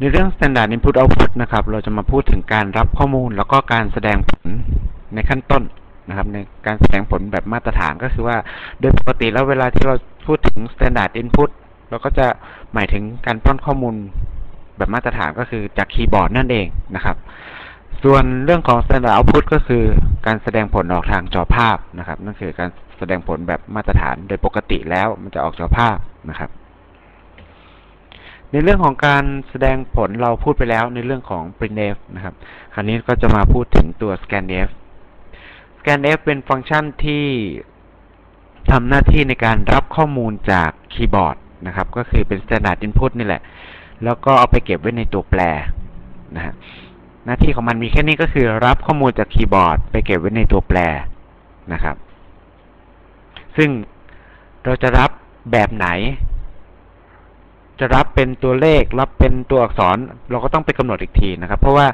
ในเรื่อง standard input output นะครับ เราจะมาพูดถึงการรับข้อมูล แล้วก็การแสดงผลในขั้นต้นนะครับ ในการแสดงผลแบบมาตรฐานก็คือว่า โดยปกติแล้วเวลาที่เราพูดถึง standard input เราก็จะหมายถึงการป้อนข้อมูลแบบมาตรฐานก็คือจากคีย์บอร์ดนั่นเองนะครับ ส่วนเรื่องของ standard output ก็คือการแสดงผลออกทางจอภาพนะครับ นั่นคือการแสดงผลแบบมาตรฐาน โดยปกติแล้วมันจะออกจอภาพนะครับ ในเรื่องของการแสดงผลเราพูดไปแล้วในเรื่องของ printf นะครับ คราวนี้ก็จะมาพูดถึงตัว scanf scanf เป็นฟังก์ชันที่ทำหน้าที่ในการรับข้อมูลจากคีย์บอร์ดนะครับ ก็คือเป็น standard input นี่แหละ แล้วก็เอาไปเก็บไว้ในตัวแปรนะฮะหน้าที่ของมันมีแค่นี้ก็คือรับข้อมูลจากคีย์บอร์ด ไปเก็บไว้ในตัวแปรนะครับ ซึ่งเราจะรับแบบไหน จะรับเป็นตัวเลข รับเป็นตัวอักษร เราก็ต้องไปกำหนดอีกทีนะครับ เพราะว่า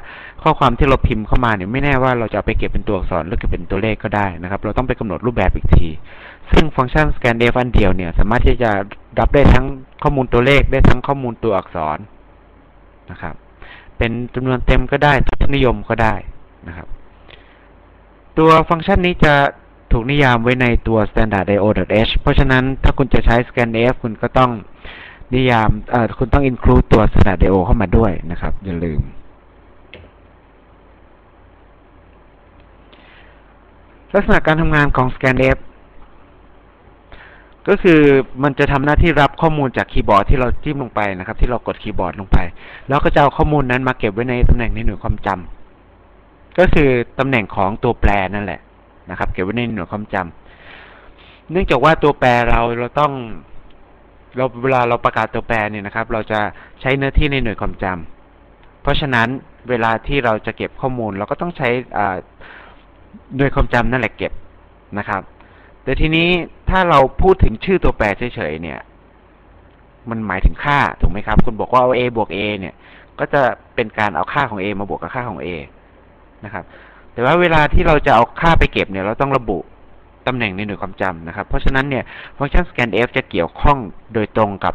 ข้อความที่เราพิมพ์เข้ามาเนี่ยไม่แน่ว่าเราจะเอาไปเก็บเป็นตัวอักษรหรือเก็บเป็นตัวเลขก็ได้นะครับ เราต้องไปกำหนดรูปแบบอีกที ซึ่งฟังก์ชัน scanf อันเดียวเนี่ย สามารถที่จะรับได้ทั้งข้อมูลตัวเลขได้ทั้งข้อมูลตัวอักษรนะครับ เป็นจำนวนเต็มก็ได้ทศนิยมก็ได้นะครับ ตัวฟังก์ชันนี้จะถูกนิยามไว้ในตัว standard.io.h เพราะฉะนั้นถ้าคุณจะใช้ scanf คุณก็ต้อง นิยามคุณต้อง include ตัว standard.io เข้ามาด้วยนะครับ อย่าลืม ลักษณะการทำงานของ scanf ก็คือมันจะทำหน้าที่รับข้อมูลจากคีย์บอร์ดที่เราจิ้มลงไปนะครับ ที่เรากดคีย์บอร์ดลงไป แล้วก็จะเอาข้อมูลนั้นมาเก็บไว้ในตำแหน่งในหน่วยความจำก็คือตำแหน่งของตัวแปรนั่นแหละนะครับ เก็บไว้ในหน่วยความจำเนื่องจากว่าตัวแปรเราเราต้อง เราเวลาเราประกาศตัวแปรเนี่ยนะครับ เราจะใช้เนื้อที่ในหน่วยความจำเพราะฉะนั้นเวลาที่เราจะเก็บข้อมูล เราก็ต้องใช้หน่วยความจำนั่นแหละเก็บนะครับ แต่ทีนี้ถ้าเราพูดถึงชื่อตัวแปรเฉยๆเนี่ย มันหมายถึงค่าถูกไหมครับ คุณบอกว่าเอา a บวก a เนี่ย ก็จะเป็นการเอาค่าของ a มาบวกกับค่าของ a นะครับ แต่ว่าเวลาที่เราจะเอาค่าไปเก็บเนี่ย เราต้องระบุ ตำแหน่งในหน่วยความจำนะครับ เพราะฉะนั้นเนี่ยฟังก์ชัน scanf จะเกี่ยวข้องโดยตรงกับ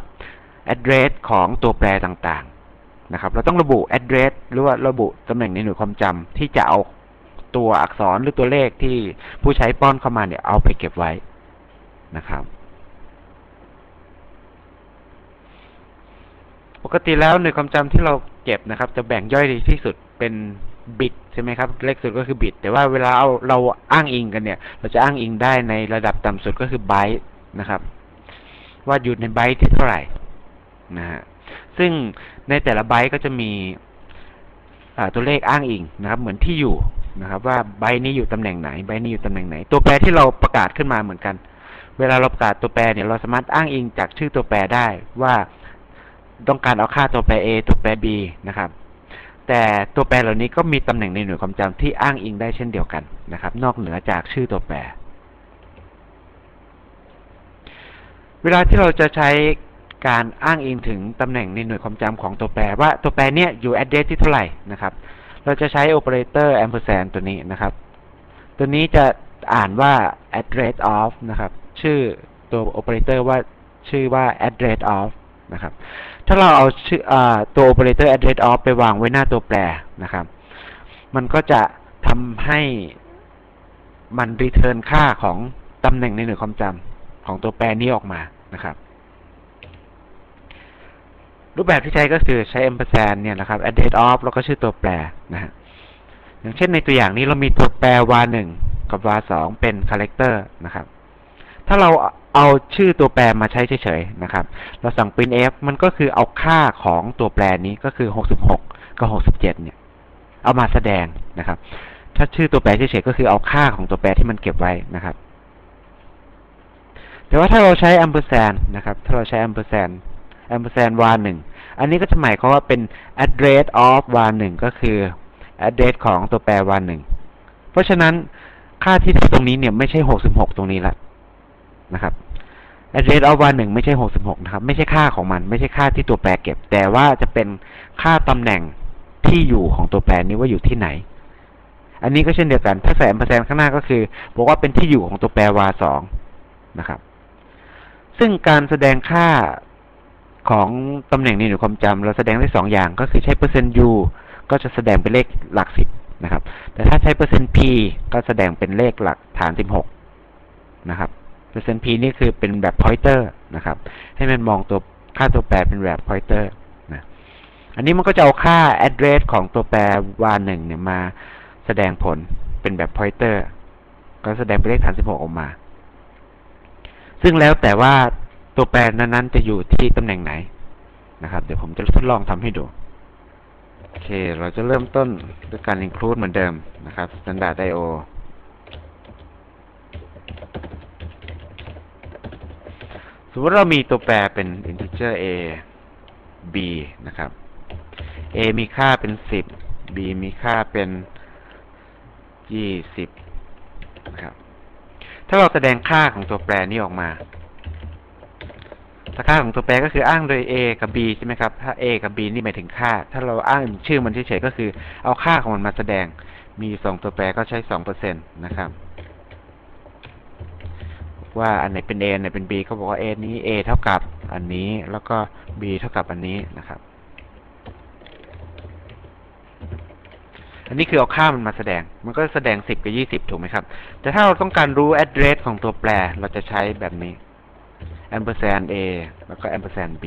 address ของตัวแปรต่างๆนะครับ เราต้องระบุ address หรือว่าระบุตำแหน่งในหน่วยความจำที่จะเอาตัวอักษรหรือตัวเลขที่ผู้ใช้ป้อนเข้ามาเนี่ยเอาไปเก็บไว้นะครับปกติแล้วหน่วยความจำที่เราเก็บนะครับ จะแบ่งย่อยที่สุดเป็นบิต ใช่ไหมครับ เลขสุดก็คือบิต แต่ว่าเวลาเอาเราอ้างอิงกันเนี่ย เราจะอ้างอิงได้ในระดับต่ำสุดก็คือไบต์นะครับ ว่าอยู่ในไบต์ที่เท่าไหร่นะฮะซึ่งในแต่ละไบต์ก็จะมีตัวเลขอ้างอิงนะครับ เหมือนที่อยู่นะครับว่าใบนี้อยู่ตำแหน่งไหนใบนี้อยู่ตำแหน่งไหน ตัวแปรที่เราประกาศขึ้นมาเหมือนกัน เวลาเราประกาศตัวแปรเนี่ยเราสามารถอ้างอิงจากชื่อตัวแปรได้ว่าต้องการเอาค่าตัวแปร A ตัวแปร B นะครับ แต่ตัวแปรเหล่านี้ก็มีตำแหน่งในหน่วยความจำที่อ้างอิงได้เช่นเดียวกันนะครับ นอกเหนือจากชื่อตัวแปร เวลาที่เราจะใช้การอ้างอิงถึงตำแหน่งในหน่วยความจำของตัวแปร ว่าตัวแปรเนี่ยอยู่ address ที่เท่าไหร่นะครับ เราจะใช้โอเปอเรเตอร์ ampersand ตัวนี้นะครับ ตัวนี้จะอ่านว่า address of นะครับ ชื่อตัวโอเปอเรเตอร์ว่าชื่อว่า address of นะครับ ถ้าเราเอาชื่ออตัวโอเปอเรเตอร์ address of ไปวางไว้หน้าตัวแปรนะครับ มันก็จะทำให้มันรีเทิร์นค่าของตำแหน่งในหน่วยความจำของตัวแปรนี้ออกมานะครับ รูปแบบที่ใช้ก็คือใช้ ampersand เนี่ยนะครับ address of แล้วก็ชื่อตัวแปรนะฮะอย่างเช่นในตัวอย่างนี้เรามีตัวแปร var 1กับ var 2เป็น character นะครับ ถ้าเรา เอาชื่อตัวแปรมาใช้เฉยๆนะครับ เราสั่ง printf มันก็คือเอาค่าของตัวแปรนี้ก็คือ 66 กับ 67 เนี่ย เอามาแสดงนะครับ ถ้าชื่อตัวแปรเฉยๆก็คือเอาค่าของตัวแปรที่มันเก็บไว้นะครับ แต่ว่าถ้าเราใช้ ampersand นะครับ ถ้าเราใช้ ampersand ampersand var 1อันนี้ก็จะหมายความว่าเป็น address of var 1ก็คือ address ของตัวแปร var 1เพราะฉะนั้นค่าที่ตรงนี้เนี่ยไม่ใช่ 66 ตรงนี้ละ นะครับ address of var 1ไม่ใช่66นะครับ ไม่ใช่ค่าของมัน ไม่ใช่ค่าที่ตัวแปรเก็บ แต่ว่าจะเป็นค่าตำแหน่งที่อยู่ของตัวแปรนี้ว่าอยู่ที่ไหน อันนี้ก็เช่นเดียวกัน ถ้าใส่ ampersand ข้างหน้าก็คือ บอกว่าเป็นที่อยู่ของตัวแปร var 2นะครับ ซึ่งการแสดงค่าของตำแหน่งในหน่วยความจำเราแสดงได้สองอย่าง ก็คือใช้เปอร์เซ็นต์ u ก็จะแสดงเป็นเลขหลักสิบนะครับ แต่ถ้าใช้เปอร์เซ็นต์ p ก็แสดงเป็นเลขหลักฐานสิบหกนะครับ เปอร์เซ็นต์ p นี่คือเป็นแบบ pointer นะครับ ให้มันมองตัวค่าตัวแปรเป็นแบบ pointer นะอันนี้มันก็จะเอาค่า address ของตัวแปรวาหนึ่งเนี่ยมาแสดงผลเป็นแบบ pointer ก็แสดงเป็นเลขฐานสิบหกออกมา ซึ่งแล้วแต่ว่าตัวแปรนั้นๆจะอยู่ที่ตำแหน่งไหนนะครับ เดี๋ยวผมจะทดลองทำให้ดูโอเค เราจะเริ่มต้นด้วยการ include เหมือนเดิมนะครับ standard I/O สมมติเรามีตัวแปรเป็น integer a b นะครับ a มีค่าเป็น 10 b มีค่าเป็น 20 นะครับ ถ้าเราแสดงค่าของตัวแปรนี้ออกมาถ้าค่าของตัวแปรก็คืออ้างโดย a กับ b ใช่ไหมครับ ถ้า a กับ b นี่หมายถึงค่า ถ้าเราอ้างชื่อมันเฉยๆก็คือ เอาค่าของมันมาแสดง มีสองตัวแปรก็ใช้สองเปอร์เซ็นต์นะครับ ว่าอันไหนเป็น a อันไหนเป็น b ก็บอกว่า a นี้ a เท่ากับอันนี้ แล้วก็ b เท่ากับอันนี้นะครับ อันนี้คือเอาค่ามันมาแสดง มันก็แสดงสิบกับยี่สิบถูกไหมครับ แต่ถ้าเราต้องการรู้ address ของตัวแปร เราจะใช้แบบนี้ ampersand a แล้วก็ ampersand b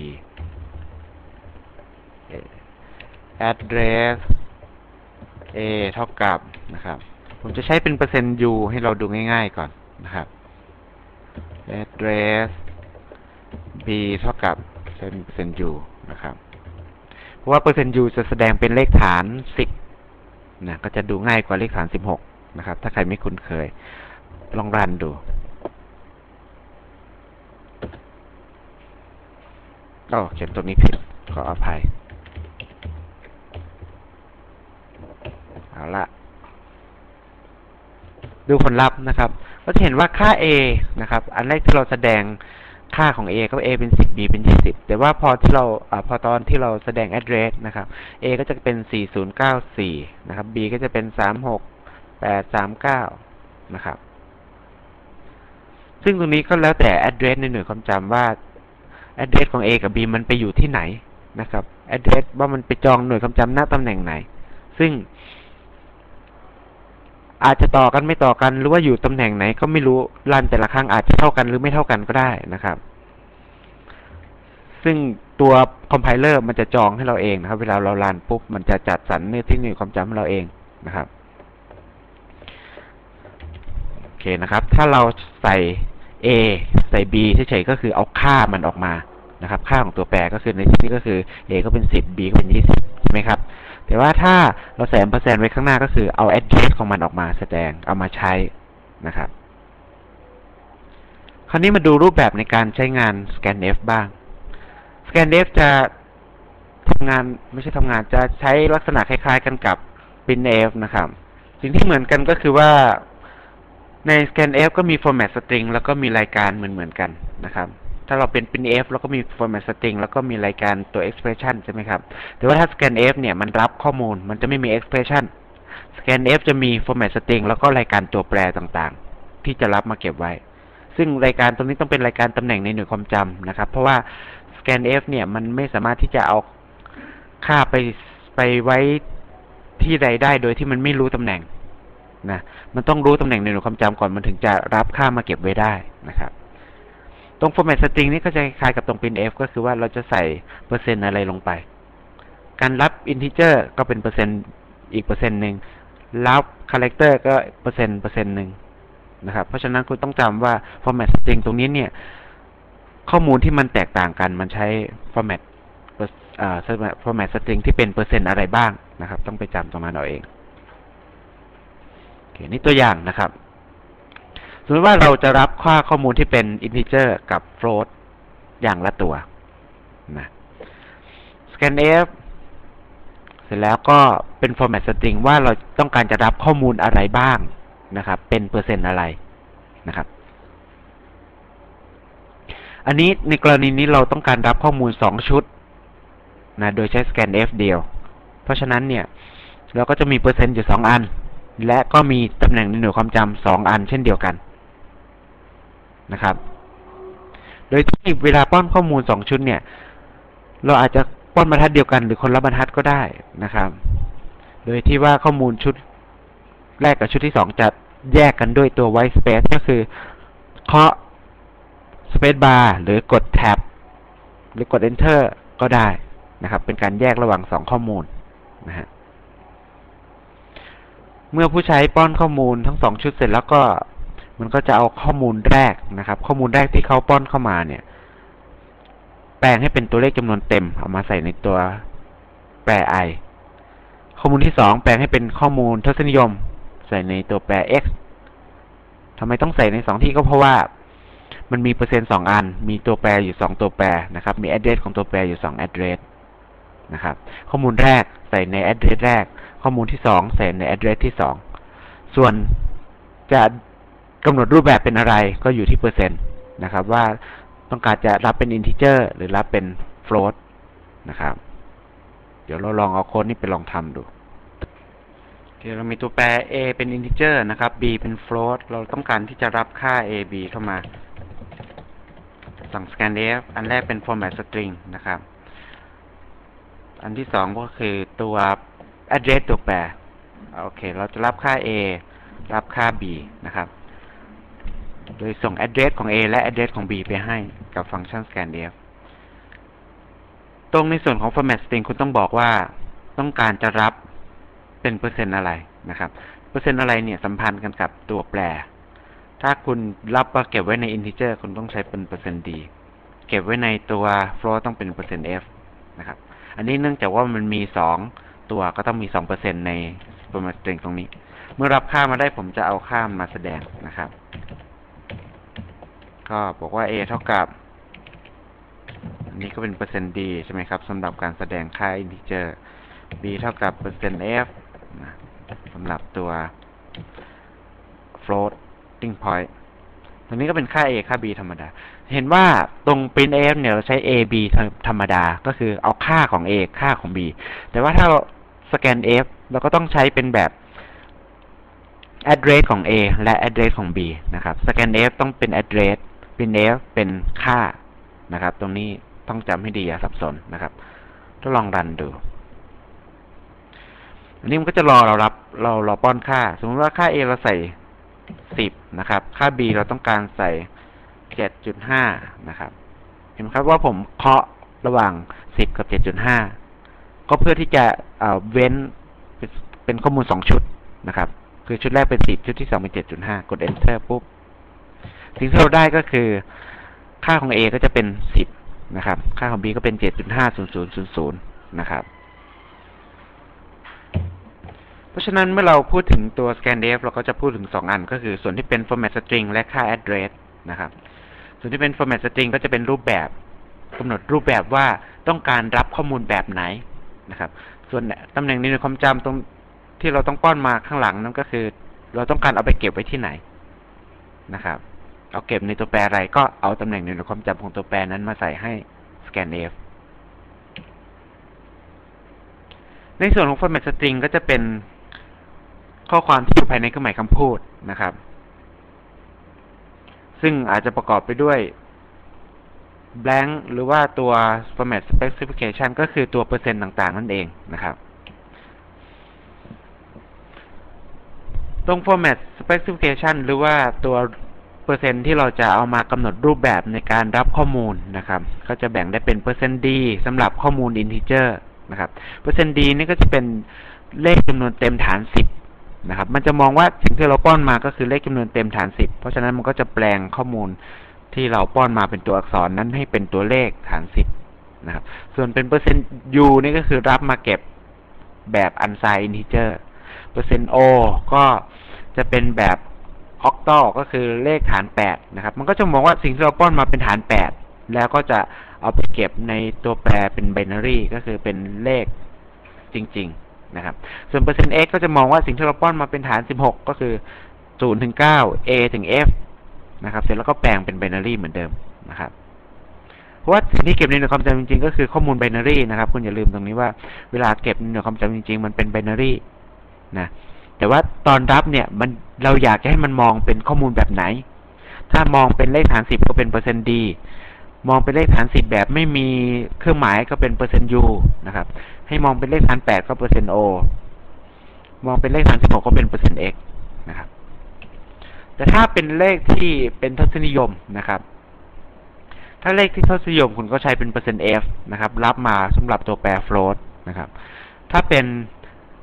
address a เท่ากับนะครับ ผมจะใช้เป็นเปอร์เซ็นต์ u ให้เราดูง่ายๆก่อนนะครับ address b เท่ากับเป็นเปอร์เซ็นต์ u นะครับ เพราะว่าเปอร์เซ็นต์ u จะแสดงเป็นเลขฐานสิบนะก็จะดูง่ายกว่าเลขฐานสิบหกนะครับ ถ้าใครไม่คุ้นเคย ลองรันดูก็เขียนตรงนี้ผิดขออภัย เอาละดูผลลัพธ์นะครับ ก็จะเห็นว่าค่า a นะครับ อันแรกที่เราแสดงค่าของ a ก็ a เป็น 10 b เป็น 20 แต่ว่าพอที่เราอพอตอนที่เราแสดง address นะครับ a ก็จะเป็น 4094 นะครับ b ก็จะเป็น 36839 นะครับ ซึ่งตรงนี้ก็แล้วแต่ address ในหน่วยความจำว่า address ของ a กับ b มันไปอยู่ที่ไหนนะครับ address ว่ามันไปจองหน่วยความจำหน้าตำแหน่งไหน ซึ่ง อาจจะต่อกันไม่ต่อกันหรือว่าอยู่ตำแหน่งไหนก็ไม่รู้รันแต่ละครั้งอาจจะเท่ากันหรือไม่เท่ากันก็ได้นะครับ ซึ่งตัวคอมไพเลอร์มันจะจองให้เราเองนะครับ เวลาเรารันปุ๊บมันจะจัดสรรเนื้อที่หน่วยความจำให้เราเองนะครับโอเคนะครับ ถ้าเราใส่ a ใส่ b เฉยๆก็คือเอาค่ามันออกมานะครับ ค่าของตัวแปรก็คือในที่นี้ก็คือ a ก็เป็น 10 b ก็เป็น 20ใช่ไหมครับ แต่ว่าถ้าเราใส่ ampersand ไว้ข้างหน้าก็คือเอา address ของมันออกมาแสดงเอามาใช้นะครับ คราวนี้มาดูรูปแบบในการใช้งาน scanf บ้าง scanf จะทำงานไม่ใช่ทำงานจะใช้ลักษณะคล้าย ๆ กันกับ printf นะครับ สิ่งที่เหมือนกันก็คือว่าใน scanf ก็มี format string แล้วก็มีรายการเหมือนๆกันนะครับ ถ้าเราเป็น printf แล้วก็มี format string แล้วก็มีรายการตัว expression ใช่ไหมครับ แต่ว่าถ้า scanf เนี่ยมันรับข้อมูลมันจะไม่มี expression scanf จะมี format string แล้วก็รายการตัวแปรต่างๆ ที่จะรับมาเก็บไว้ ซึ่งรายการตรงนี้ต้องเป็นรายการตำแหน่งในหน่วยความจำนะครับ เพราะว่า scanf เนี่ยมันไม่สามารถที่จะเอาค่าไปไปไว้ที่ใดได้โดยที่มันไม่รู้ตำแหน่งนะ มันต้องรู้ตำแหน่งในหน่วยความจำก่อนมันถึงจะรับค่ามาเก็บไว้ได้นะครับ ตรง format string นี้ก็จะคล้ายกับตรง printf ก็คือว่าเราจะใส่เปอร์เซ็นต์อะไรลงไป การรับ integer ก็เป็นเปอร์เซ็นต์อีกเปอร์เซ็นต์หนึ่งรับ character ก็เปอร์เซ็นต์เปอร์เซ็นต์หนึ่งนะครับ เพราะฉะนั้นคุณต้องจำว่า format string ตรงนี้เนี่ย ข้อมูลที่มันแตกต่างกันมันใช้ format อ่า format string ที่เป็นเปอร์เซ็นต์อะไรบ้างนะครับ ต้องไปจำตรงนั้นเอาเองโอเคนี่ตัวอย่างนะครับ สมมติว่าเราจะรับค่าข้อมูลที่เป็น integer กับ float อย่างละตัวนะ scanf เสร็จแล้วก็เป็น format string ว่าเราต้องการจะรับข้อมูลอะไรบ้างนะครับ เป็นเปอร์เซ็นต์อะไรนะครับ อันนี้ในกรณีนี้เราต้องการรับข้อมูล2ชุดนะโดยใช้ scanf เดียว เพราะฉะนั้นเนี่ย เราก็จะมีเปอร์เซ็นต์อยู่2อัน และก็มีตำแหน่งในหน่วยความจำสองอันเช่นเดียวกัน นะครับ โดยที่เวลาป้อนข้อมูล2ชุดเนี่ย เราอาจจะป้อนบรรทัดเดียวกันหรือคนละบรรทัดก็ได้นะครับ โดยที่ว่าข้อมูลชุดแรกกับชุดที่สองจะแยกกันด้วยตัว white space ก็คือเคาะ space bar หรือกด tab หรือกด enter ก็ได้นะครับ เป็นการแยกระหว่างสองข้อมูลนะฮะเมื่อผู้ใช้ป้อนข้อมูลทั้งสองชุดเสร็จแล้วก็ มันก็จะเอาข้อมูลแรกนะครับ ข้อมูลแรกที่เขาป้อนเข้ามาเนี่ย แปลงให้เป็นตัวเลขจำนวนเต็ม เอามาใส่ในตัวแปร i ข้อมูลที่สองแปลงให้เป็นข้อมูลทศนิยม ใส่ในตัวแปร x ทำไมต้องใส่ในสองที่ก็เพราะว่ามันมีเปอร์เซ็นต์สองอัน มีตัวแปรอยู่สองตัวแปรนะครับ มี address ของตัวแปรอยู่สอง address นะครับ ข้อมูลแรกใส่ใน address แรก ข้อมูลที่สองใส่ใน address ที่สอง ส่วนจะ กำหนดรูปแบบเป็นอะไรก็อยู่ที่เปอร์เซ็นต์นะครับ ว่าต้องการจะรับเป็น integer หรือรับเป็น float นะครับ เดี๋ยวเราลองเอาโค้ดนี้ไปลองทำดูโอเคเรามีตัวแปร a เป็น integer นะครับ b เป็น float เราต้องการที่จะรับค่า a b เข้ามา สั่ง scanf อันแรกเป็น format string นะครับ อันที่สองก็คือตัว address ตัวแปร โอเค เราจะรับค่า a รับค่า b นะครับ โดยส่ง address ของ a และ address ของ b ไปให้กับฟังก์ชัน scanf ตรงในส่วนของ format string คุณต้องบอกว่าต้องการจะรับเป็นเปอร์เซ็นต์อะไรนะครับ เปอร์เซ็นต์อะไรเนี่ยสัมพันธ์กันกับตัวแปร ถ้าคุณรับว่าเก็บไว้ใน integer คุณต้องใช้เป็นเปอร์เซ็นต์ d เก็บไว้ในตัว float ต้องเป็นเปอร์เซ็นต์ f นะครับ อันนี้เนื่องจากว่ามันมีสองตัวก็ต้องมีสองเปอร์เซ็นใน format string ตรงนี้ เมื่อรับค่ามาได้ผมจะเอาค่ามาแสดงนะครับ ก็บอกว่า a เท่ากับ อันนี้ก็เป็นเปอร์เซ็นต์ d ใช่ไหมครับสำหรับการแสดงค่า integer b เท่ากับเปอร์เซ็นต์ f นะสำหรับตัว floating point ตรงนี้ก็เป็นค่า a ค่า b ธรรมดา เห็นว่าตรง printf เนี่ยเราใช้ a b ธรรมดา ก็คือเอาค่าของ a ค่าของ b แต่ว่าถ้าเรา scanf เราก็ต้องใช้เป็นแบบ address ของ a และ address ของ b นะครับ scanf ต้องเป็น address printf เป็นค่านะครับ ตรงนี้ต้องจำให้ดีอย่าสับสนนะครับทดลองรันดูอันนี้มันก็จะรอเรารับ เรารอป้อนค่า สมมติว่าค่า a เราใส่สิบนะครับ ค่า b เราต้องการใส่เจ็ดจุดห้านะครับ เห็นไหมครับว่าผมเคาะระหว่างสิบกับเจ็ดจุดห้าก็เพื่อที่จะเว้นเป็นข้อมูลสองชุดนะครับ คือชุดแรกเป็นสิบชุดที่สองเป็นเจ็ดจุดห้ากด enter ปุ๊บ สิ่งที่เราได้ก็คือ ค่าของ a ก็จะเป็นสิบนะครับ ค่าของ b ก็เป็นเจ็ดจุดห้าศูนย์ศูนย์ศูนย์นย์นะครับ เพราะฉะนั้นเมื่อเราพูดถึงตัว scanf เราก็จะพูดถึง 2 อัน ก็คือส่วนที่เป็น format string และค่า address นะครับ ส่วนที่เป็น format string ก็จะเป็นรูปแบบกำหนดรูปแบบว่าต้องการรับข้อมูลแบบไหนนะครับ ส่วนตำแหน่งในความจำตรงที่เราต้องป้อนมาข้างหลังนั่นก็คือ เราต้องการเอาไปเก็บไว้ที่ไหนนะครับ เอาเก็บในตัวแปรอะไรก็เอาตำแหน่งในความจำของตัวแปรนั้นมาใส่ให้ scanf ในส่วนของ format string ก็จะเป็นข้อความที่อยู่ภายในเครื่องหมายคำพูดนะครับ ซึ่งอาจจะประกอบไปด้วย blank หรือว่าตัว format specification ก็คือตัวเปอร์เซ็นต์ต่างๆ นั่นเองนะครับตรง format specification หรือว่าตัว เปอร์เซ็นต์ที่เราจะเอามากำหนดรูปแบบในการรับข้อมูลนะครับ ก็จะแบ่งได้เป็นเปอร์เซ็นต์ d สำหรับข้อมูล integer นะครับเปอร์เซ็นต์ d นี่ก็จะเป็นเลขจำนวนเต็มฐาน10นะครับ มันจะมองว่าสิ่งที่เราป้อนมาก็คือเลขจำนวนเต็มฐาน10เพราะฉะนั้นมันก็จะแปลงข้อมูลที่เราป้อนมาเป็นตัวอักษรนั้นให้เป็นตัวเลขฐาน10นะครับ ส่วนเป็นเปอร์เซ็นต์ u นี่ก็คือรับมาเก็บแบบ unsigned integer เปอร์เซ็นต์ o ก็จะเป็นแบบ octal ก็คือเลขฐาน8นะครับ มันก็จะมองว่าสิ่งที่เราป้อนมาเป็นฐาน 8 แล้วก็จะเอาไปเก็บในตัวแปรเป็น binary ก็คือเป็นเลขจริง ๆ นะครับ ส่วนเปอร์เซ็นต์ x ก็จะมองว่าสิ่งที่เราป้อนมาเป็นฐาน 16 ก็คือ0ถึง9 a ถึง f นะครับ เสร็จแล้วก็แปลงเป็น binary เหมือนเดิมนะครับเพราะว่าสิ่งที่เก็บในหน่วยความจำจริงๆ ก็คือข้อมูล binary นะครับ คุณอย่าลืมตรงนี้ว่าเวลาเก็บในหน่วยความจำจริงๆ มันเป็น binary นะ แต่ว่าตอนรับเนี่ยมันเราอยากจะให้มันมองเป็นข้อมูลแบบไหน ถ้ามองเป็นเลขฐาน10ก็เป็นเปอร์เซ็นต์ d มองเป็นเลขฐานสิบแบบไม่มีเครื่องหมายก็เป็นเปอร์เซ็นต์ u นะครับ ให้มองเป็นเลขฐานแปดก็เปอร์เซ็นต์ o มองเป็นเลขฐานสิบหกก็เป็นเปอร์เซ็นต์ x นะครับ แต่ถ้าเป็นเลขที่เป็นทศนิยมนะครับ ถ้าเลขที่ทศนิยมคุณก็ใช้เป็นเปอร์เซ็นต์ f นะครับ รับมาสำหรับตัวแปร float นะครับ ถ้าเป็น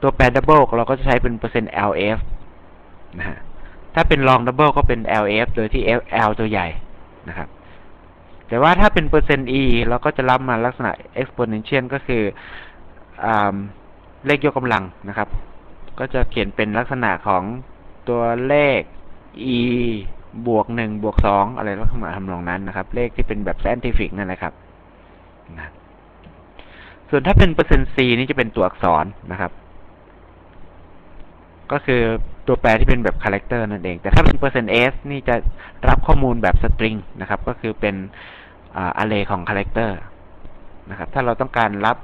ตัวแปร double เราก็จะใช้เป็นเปอร์เซ็นต์ lf นะฮะถ้าเป็น long double ก็เป็น lf โดยที่ f l ตัวใหญ่นะครับ แต่ว่าถ้าเป็นเปอร์เซ็นต์ e เราก็จะรับมาลักษณะ exponential ก็คืออเลขยกกำลังนะครับ ก็จะเขียนเป็นลักษณะของตัวเลข e บวกหนึ่งบวกสองอะไรลักษณะทำนองนั้นนะครับ เลขที่เป็นแบบ scientific นั่นแหละครับนะส่วนถ้าเป็นเปอร์เซ็นต์ c นี่จะเป็นตัวอักษรนะครับ ก็คือตัวแปรที่เป็นแบบคาแรคเตอร์นั่นเอง แต่ถ้าเป็นเปอร์เซ็นต์ s นี่จะรับข้อมูลแบบสตริงนะครับ ก็คือเป็นอาร์เรย์ของคาแรคเตอร์นะครับ ถ้าเราต้องการรับ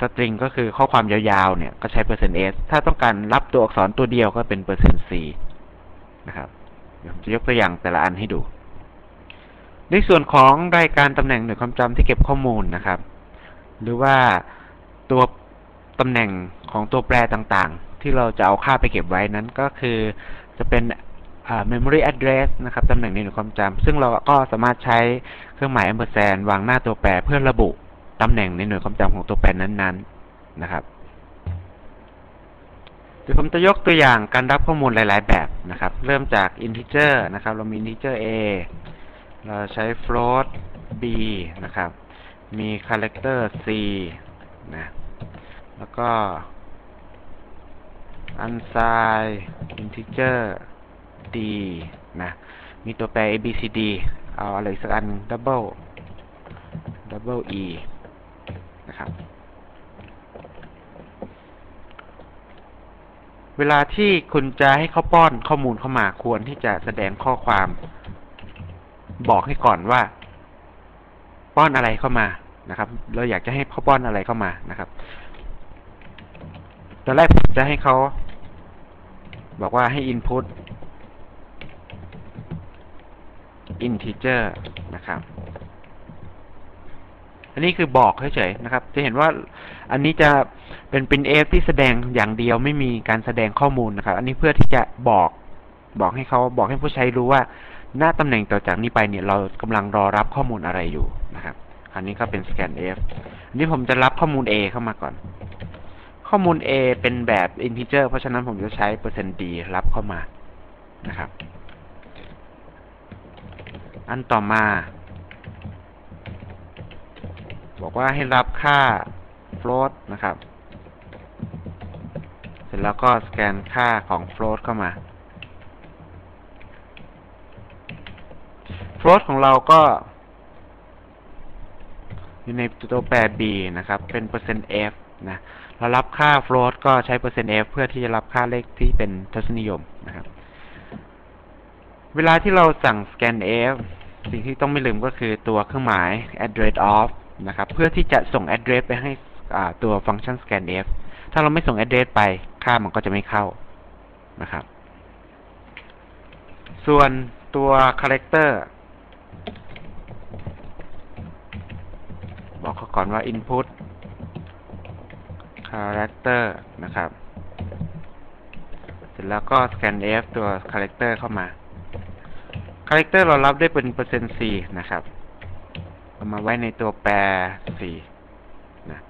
สตริงก็คือข้อความยาวๆ เนี่ย ก็ใช้เปอร์เซ็นต์ s ถ้าต้องการรับตัวอักษรตัวเดียวก็เป็นเปอร์เซ็นต์ c นะครับเดี๋ยวผมจะยกตัวอย่างแต่ละอันให้ดู ในส่วนของรายการตำแหน่งหน่วยความจำที่เก็บข้อมูลนะครับ หรือว่าตัวตำแหน่งของตัวแปรต่าง ที่เราจะเอาค่าไปเก็บไว้นั้นก็คือจะเป็น memory address นะครับตำแหน่งในหน่วยความจำซึ่งเราก็สามารถใช้เครื่องหมาย ampersand วางหน้าตัวแปรเพื่อระบุตำแหน่งในหน่วยความจำของตัวแปรนั้นๆนะครับเดี๋ยวผมจะยกตัวอย่างการรับข้อมูลหลาย ๆ แบบนะครับ เริ่มจาก integer นะครับ เรามี integer a เราใช้ float b นะครับ มี character c นะ แล้วก็ u n s i g n e integer d นะ มีตัวแปร a b c d เอาอะไรสักอัน double double e นะครับ เวลาที่คุณจะให้เขาป้อนข้อมูลเข้ามาควรที่จะแสดงข้อความ บอกให้ก่อนว่า ป้อนอะไรเข้ามานะครับ เราอยากจะให้เขาป้อนอะไรเข้ามานะครับ ตอนแรกจะให้เขา บอกว่าให้ input integer นะครับ อันนี้คือบอกเฉยๆนะครับ จะเห็นว่าอันนี้จะเป็นเป็น f ที่แสดงอย่างเดียวไม่มีการแสดงข้อมูลนะครับ อันนี้เพื่อที่จะบอกบอกให้เขาบอกให้ผู้ใช้รู้ว่า หน้าตำแหน่งต่อจากนี้ไปเนี่ยเรากำลังรอรับข้อมูลอะไรอยู่นะครับ อันนี้ก็เป็น scan f อันนี้ผมจะรับข้อมูล a เข้ามาก่อน ข้อมูล a เป็นแบบ integer เพราะฉะนั้นผมจะใช้เปอร์เซ็นต์ d รับเข้ามานะครับ อันต่อมา บอกว่าให้รับค่า float นะครับ เสร็จแล้วก็สแกนค่าของ float เข้ามา float ของเราก็ อยู่ในตัวแปร b นะครับ เป็นเปอร์เซ็นต์ f นะเรารับค่า float ก็ใช้เปอร์เซ็นต์ f เพื่อที่จะรับค่าเลขที่เป็นทศนิยมนะครับ เวลาที่เราสั่ง scan f สิ่งที่ต้องไม่ลืมก็คือตัวเครื่องหมาย address of นะครับ เพื่อที่จะส่ง address ไปให้ตัวฟังก์ชัน scanf ถ้าเราไม่ส่ง address ไปค่ามันก็จะไม่เข้านะครับ ส่วนตัว character บอกเขาก่อนว่า input character นะครับ เสร็จแล้วก็ scanf ตัว character เข้ามา character เรารับได้เป็นเปอร์เซ็นต์ c นะครับเอามาไว้ในตัวแปร c นะ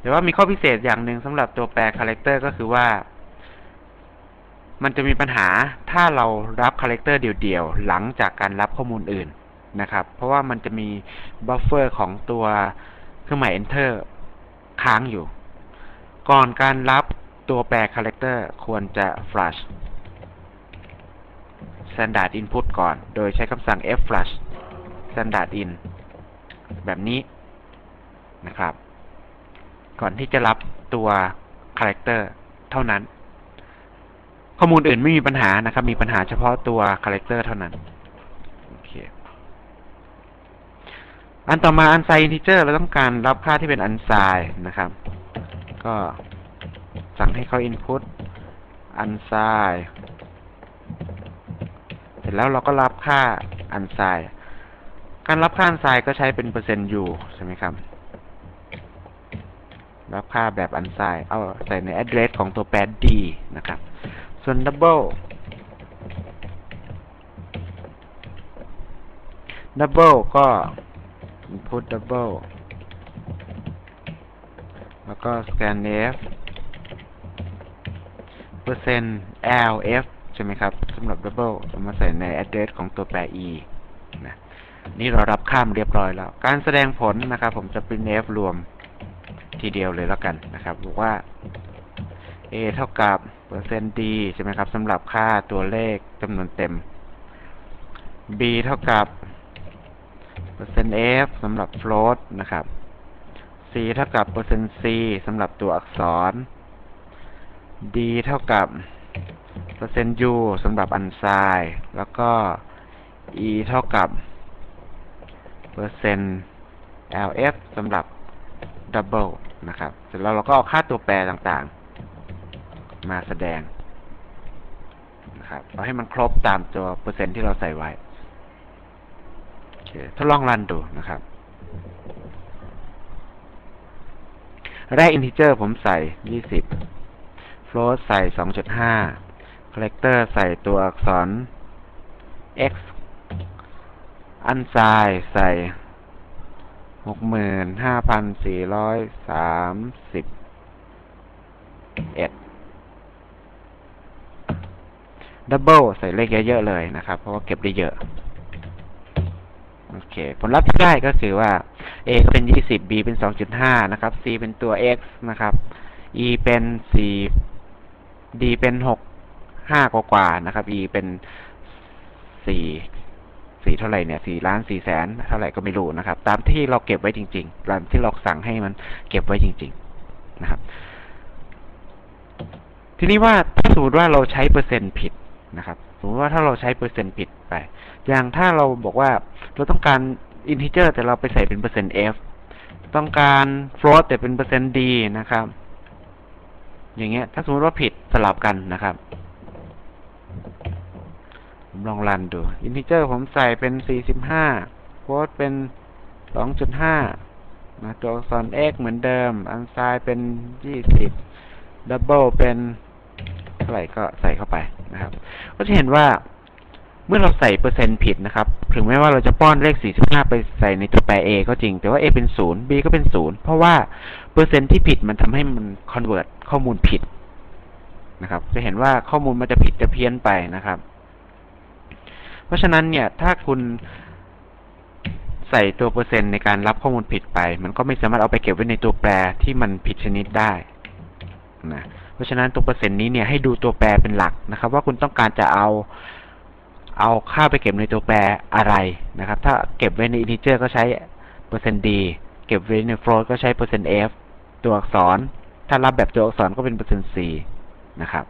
แต่ว่ามีข้อพิเศษอย่างหนึ่งสำหรับตัวแปร character ก็คือว่า มันจะมีปัญหาถ้าเรารับ character เดี่ยวๆ หลังจากการรับข้อมูลอื่นนะครับ เพราะว่ามันจะมีบัฟเฟอร์ของตัวเครื่องหมาย enter ค้างอยู่ ก่อนการรับตัวแปร character ควรจะ flush standard input ก่อน โดยใช้คำสั่ง fflush standard in แบบนี้นะครับ ก่อนที่จะรับตัว character เท่านั้น ข้อมูลอื่นไม่มีปัญหานะครับ มีปัญหาเฉพาะตัว character เท่านั้นโอเคอันต่อมา unsigned integer เราต้องการรับค่าที่เป็น unsigned นะครับ ก็สั่งให้เขา input unsigned เสร็จแล้วเราก็รับค่า unsigned การรับค่า unsigned ก็ใช้เป็นเปอร์เซ็นต์ u ใช่ไหมครับ รับค่าแบบ unsigned เอาใส่ใน address ของตัวแปร d นะครับ ส่วน double double ก็ input double แล้วก็ scanf เปอร์เซ็นต์ lf ใช่ไหมครับสำหรับ double เอามาใส่ใน address ของตัวแปร e นะนี่เรารับข้ามเรียบร้อยแล้ว การแสดงผลนะครับ ผมจะ printf รวมทีเดียวเลยแล้วกันนะครับบอกว่า a เท่ากับเปอร์เซ็นต์ d ใช่ไหมครับสำหรับค่าตัวเลขจำนวนเต็ม b เท่ากับเปอร์เซ็นต์ f สำหรับ float นะครับ c เท่ากับเปอร์เซ็นต์ c สำหรับตัวอักษร d เท่ากับเปอร์เซ็นต์ u สำหรับ unsigned แล้วก็ e เท่ากับเปอร์เซ็นต์ lf สำหรับ double นะครับ เสร็จแล้วเราก็เอาค่าตัวแปรต่างๆ มาแสดงนะครับเราให้มันครบตามตัวเปอร์เซ็นต์ที่เราใส่ไว้โอเคทดลองรันดูนะครับ แรก integer ผมใส่ 20 float ใส่ 2.5 character ใส่ตัวอักษร x unsigned ใส่ 65,431 double ใส่เลขเยอะๆเลยนะครับ เพราะว่าเก็บได้เยอะ โอเค ผลลัพธ์ที่ได้ก็คือว่า a เป็น 20 b เป็น 2.5 นะครับ c เป็นตัว x นะครับ e เป็น 4 d เป็น 6 5 กว่าๆนะครับ e เป็น 4 4 เท่าไหร่เนี่ย4ล้าน4แสนเท่าไหร่ก็ไม่รู้นะครับ ตามที่เราเก็บไว้จริงๆตามที่เราสั่งให้มันเก็บไว้จริง ๆ นะครับ ทีนี้ว่าถ้าสมมติว่าเราใช้เปอร์เซ็นต์ผิดนะครับ มมติว่าถ้าเราใช้เปอร์เซ็นต์ผิดไป อย่างถ้าเราบอกว่าเราต้องการ integer แต่เราไปใส่เป็นเปอร์เซ็นต์ f ต้องการ float แต่เป็นเปอร์เซ็นต์ d นะครับ อย่างเงี้ย ถ้าสมมติว่าผิดสลับกันนะครับผมลองรันดู integer ผมใส่เป็น45 float เป็น2.5นะตัวอักษร x เหมือนเดิม unsigned เป็น20 double เป็น เท่าไหร่ก็ใส่เข้าไปนะครับ ก็จะเห็นว่าเมื่อเราใส่เปอร์เซ็นต์ผิดนะครับ ถึงแม้ว่าเราจะป้อนเลข 45 ไปใส่ในตัวแปร a ก็จริง แต่ว่า a เป็น 0 b ก็เป็น 0 เพราะว่าเปอร์เซ็นต์ที่ผิดมันทำให้มัน convert ข้อมูลผิดนะครับ จะเห็นว่าข้อมูลมันจะผิดจะเพี้ยนไปนะครับ เพราะฉะนั้นเนี่ย ถ้าคุณใส่ตัวเปอร์เซ็นต์ในการรับข้อมูลผิดไป มันก็ไม่สามารถเอาไปเก็บไว้ในตัวแปรที่มันผิดชนิดได้นะ เพราะฉะนั้นตัวเปอร์เซ็นต์นี้เนี่ยให้ดูตัวแปรเป็นหลักนะครับ ว่าคุณต้องการจะเอาเอาค่าไปเก็บในตัวแปรอะไรนะครับ ถ้าเก็บไว้ในอินทิเจอร์ก็ใช้เปอร์เซ็นต์ดีเก็บไว้ในโฟล์ก็ใช้เปอร์เซ็นต์เอฟตัวอักษร ถ้ารับแบบตัวอักษรก็เป็นเปอร์เซ็นต์ c นะครับ